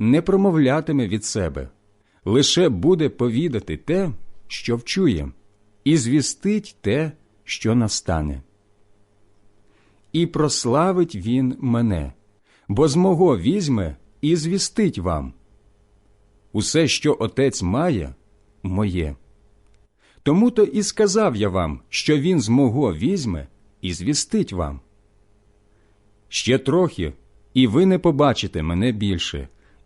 не промовлятиме від себе, лише буде повідати те, що вчує, і звістить те, що настане. І прославить він мене, бо з мого візьме і звістить вам. Усе, що отець має, моє. Тому то і сказав я вам, що він з мого візьме і звістить вам. Ще трохи, і ви не побачите мене більше,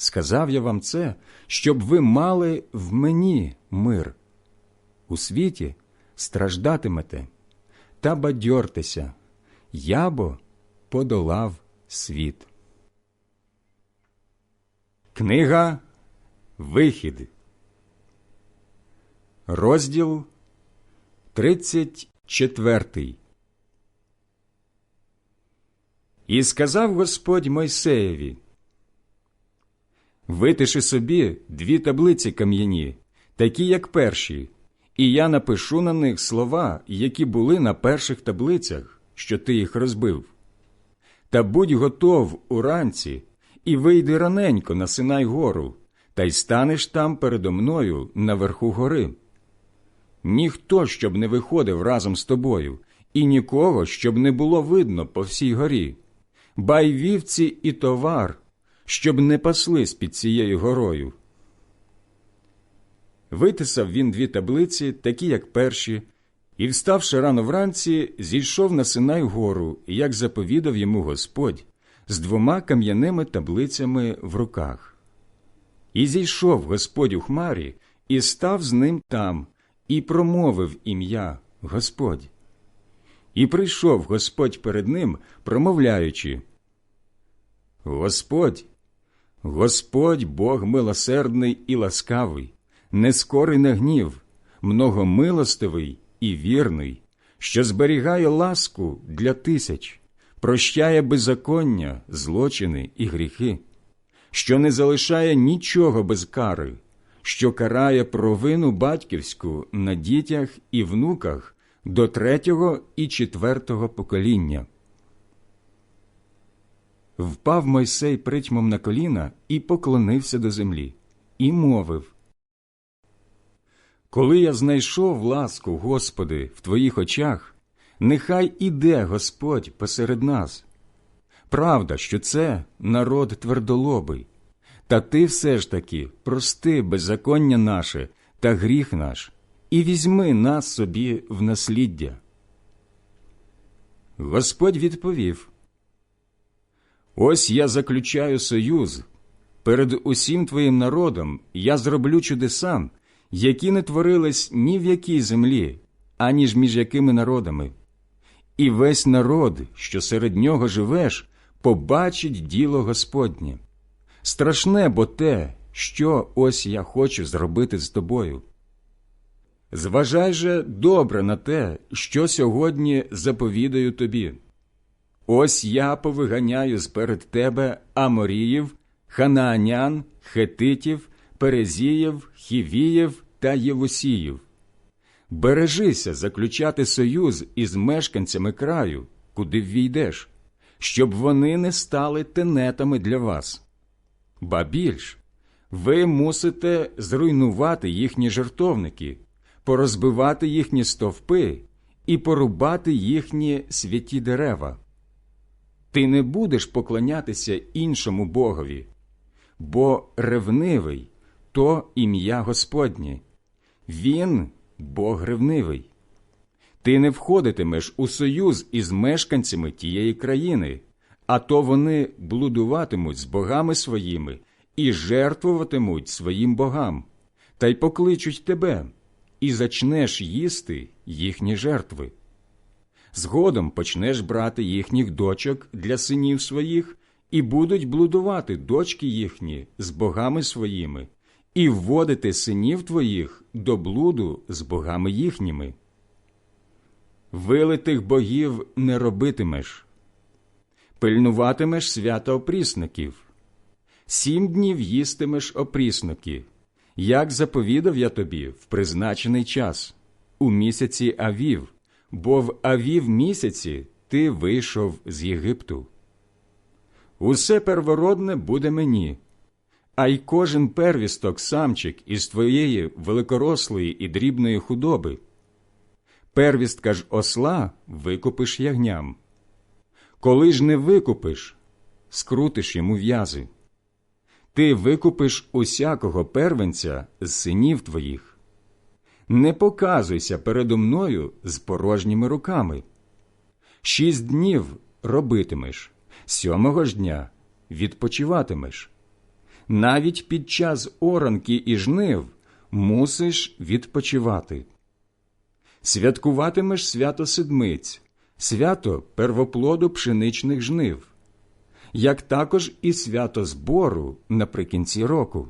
Сказав я вам це, щоб ви мали в мені мир. У світі страждатимете, та бадьортеся, я бо подолав світ. Книга Вихід, розділ 34 І сказав Господь Мойсеєві Витиши собі дві таблиці кам'яні, такі, як перші, і я напишу на них слова, які були на перших таблицях, що ти їх розбив. Та будь готов уранці, і вийди раненько на Синай гору, та й станеш там передо мною наверху гори. Ніхто щоб не виходив разом з тобою, і нікого, щоб не було видно по всій горі, бай вівці і товар, щоб не паслись під цією горою. Витисав він дві таблиці, такі, як перші, і, вставши рано вранці, зійшов на Синай гору, як заповідав йому Господь, з двома кам'яними таблицями в руках. І зійшов Господь у хмарі, і став з ним там, і промовив ім'я Господь. І прийшов Господь перед ним, промовляючи Господь, Господь Бог милосердний і ласкавий, нескорий на гнів, многомилостивий і вірний, що зберігає ласку для тисяч, прощає беззаконня, злочини і гріхи, що не залишає нічого без кари, що карає провину батьківську на дітях і внуках до третього і четвертого покоління. Впав Мойсей притьмом на коліна і поклонився до землі, і мовив Коли я знайшов ласку, Господи, в Твоїх очах, нехай іде Господь посеред нас. Правда, що це народ твердолобий, та ти все ж таки прости беззаконня наше та гріх наш, і візьми нас собі в насліддя. Господь відповів Ось я заключаю союз. Перед усім твоїм народом я зроблю чудеса, які не творились ні в якій землі, аніж між якими народами. І весь народ, що серед нього живеш, побачить діло Господнє. Страшне бо те, що ось я хочу зробити з тобою. Зважай же добре на те, що сьогодні заповідаю тобі. Ось я повиганяю сперед тебе Аморіїв, Ханаанян, Хетитів, Перезіїв, Хівіїв та Євусіїв. Бережися заключати союз із мешканцями краю, куди ввійдеш, щоб вони не стали тенетами для вас. Ба більш, ви мусите зруйнувати їхні жертовники, порозбивати їхні стовпи і порубати їхні святі дерева. Ти не будеш поклонятися іншому богові, бо ревнивий то ім'я Господнє, Він Бог ревнивий. Ти не входитимеш у союз із мешканцями тієї країни, а то вони блудуватимуть з богами своїми і жертвуватимуть своїм богам, та й покличуть тебе, і зачнеш їсти їхні жертви. Згодом почнеш брати їхніх дочок для синів своїх, і будуть блудувати дочки їхні з богами своїми, і вводити синів твоїх до блуду з богами їхніми. Вилитих богів не робитимеш, пильнуватимеш свято опрісників, сім днів їстимеш опрісники, як заповідав я тобі в призначений час, у місяці Авів, бо в Авів місяці ти вийшов з Єгипту. Усе первородне буде мені, а й кожен первісток самчик із твоєї великорослої і дрібної худоби. Первістка ж осла викупиш ягням. Коли ж не викупиш, скрутиш йому в'язи. Ти викупиш усякого первенця з синів твоїх. Не показуйся передо мною з порожніми руками. Шість днів робитимеш, сьомого ж дня відпочиватимеш. Навіть під час оранки і жнив мусиш відпочивати. Святкуватимеш свято седмиць, свято первоплоду пшеничних жнив, як також і свято збору наприкінці року.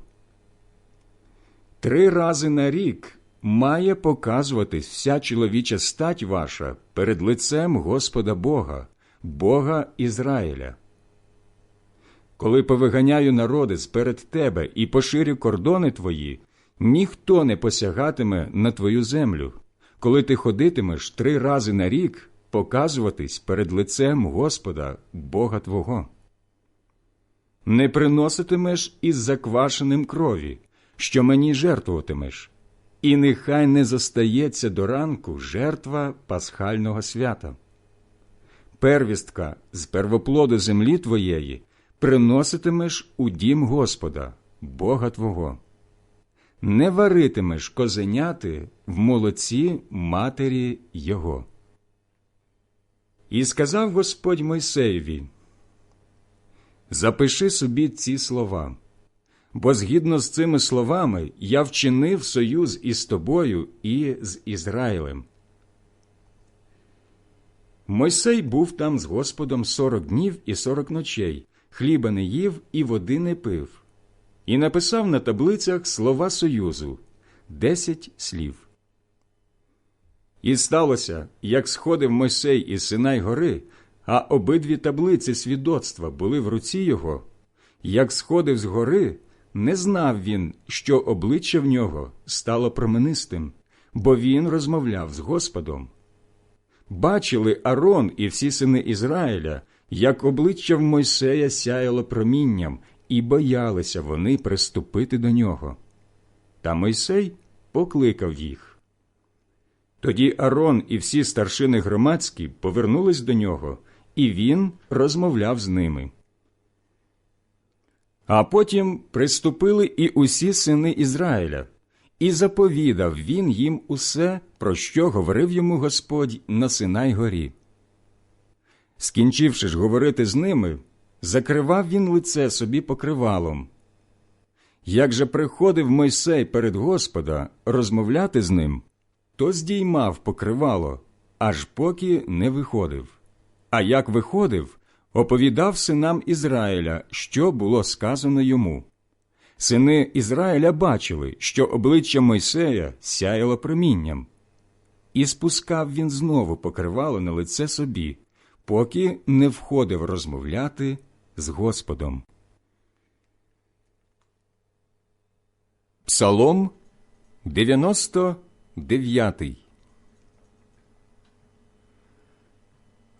Три рази на рік має показуватись вся чоловіча стать ваша перед лицем Господа Бога, Бога Ізраїля. Коли повиганяю народи сперед тебе і поширю кордони твої, ніхто не посягатиме на твою землю, коли ти ходитимеш три рази на рік показуватись перед лицем Господа, Бога Твого. Не приноситимеш із заквашеним крові, що мені жертвуватимеш, і нехай не зостається до ранку жертва пасхального свята. Первістка з первоплоду землі твоєї приноситимеш у дім Господа, Бога Твого. Не варитимеш козеняти в молоці матері Його. І сказав Господь Мойсеєві, Запиши собі ці слова, бо згідно з цими словами я вчинив союз із тобою і з Ізраїлем. Мойсей був там з Господом сорок днів і сорок ночей, хліба не їв і води не пив, і написав на таблицях слова Союзу десять слів. І сталося, як сходив Мойсей із Синай гори, а обидві таблиці свідоцтва були в руці його, як сходив з гори, не знав він, що обличчя в нього стало променистим, бо він розмовляв з Господом. Бачили Арон і всі сини Ізраїля, як обличчя в Мойсея сяяло промінням, і боялися вони приступити до нього. Та Мойсей покликав їх. Тоді Арон і всі старшини громадські повернулись до нього, і він розмовляв з ними. А потім приступили і усі сини Ізраїля, і заповідав він їм усе, про що говорив йому Господь на Синай горі. Скінчивши ж говорити з ними, закривав він лице собі покривалом. Як же приходив Мойсей перед Господа розмовляти з ним, то здіймав покривало, аж поки не виходив. А як виходив, оповідав синам Ізраїля, що було сказано йому. Сини Ізраїля бачили, що обличчя Мойсея сяяло промінням, і спускав він знову покривало на лице собі, поки не входив розмовляти з Господом. Псалом 99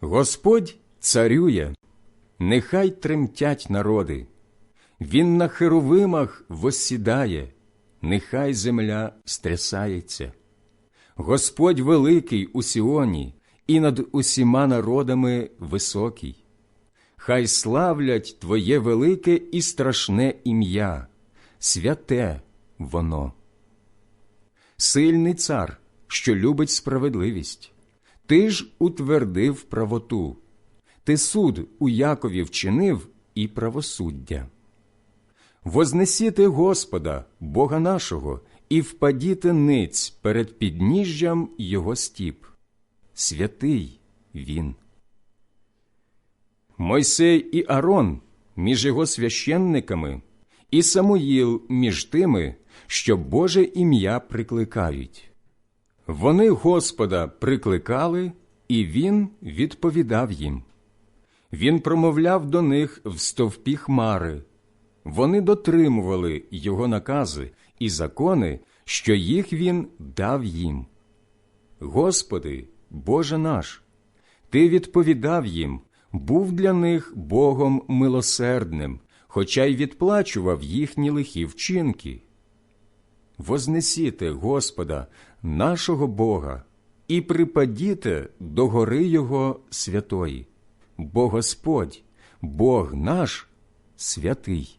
Господь царює, нехай тремтять народи. Він на херовимах воссідає, нехай земля стрясається. Господь великий у Сіоні і над усіма народами високий. Хай славлять Твоє велике і страшне ім'я, святе воно. Сильний цар, що любить справедливість, ти ж утвердив правоту, ти суд у Якові вчинив і правосуддя. Вознесіте Господа, Бога нашого, і впадіте ниць перед підніжжям Його стіп. Святий Він. Мойсей і Арон між його священниками, і Самуїл між тими, що Боже ім'я прикликають. Вони Господа прикликали, і Він відповідав їм. Він промовляв до них в стовпі хмари. Вони дотримували його накази і закони, що їх він дав їм. Господи, Боже наш, Ти відповідав їм, був для них Богом милосердним, хоча й відплачував їхні лихі вчинки. Вознесіте Господа, нашого Бога, і припадіте до гори Його святої, бо Господь, Бог наш святий.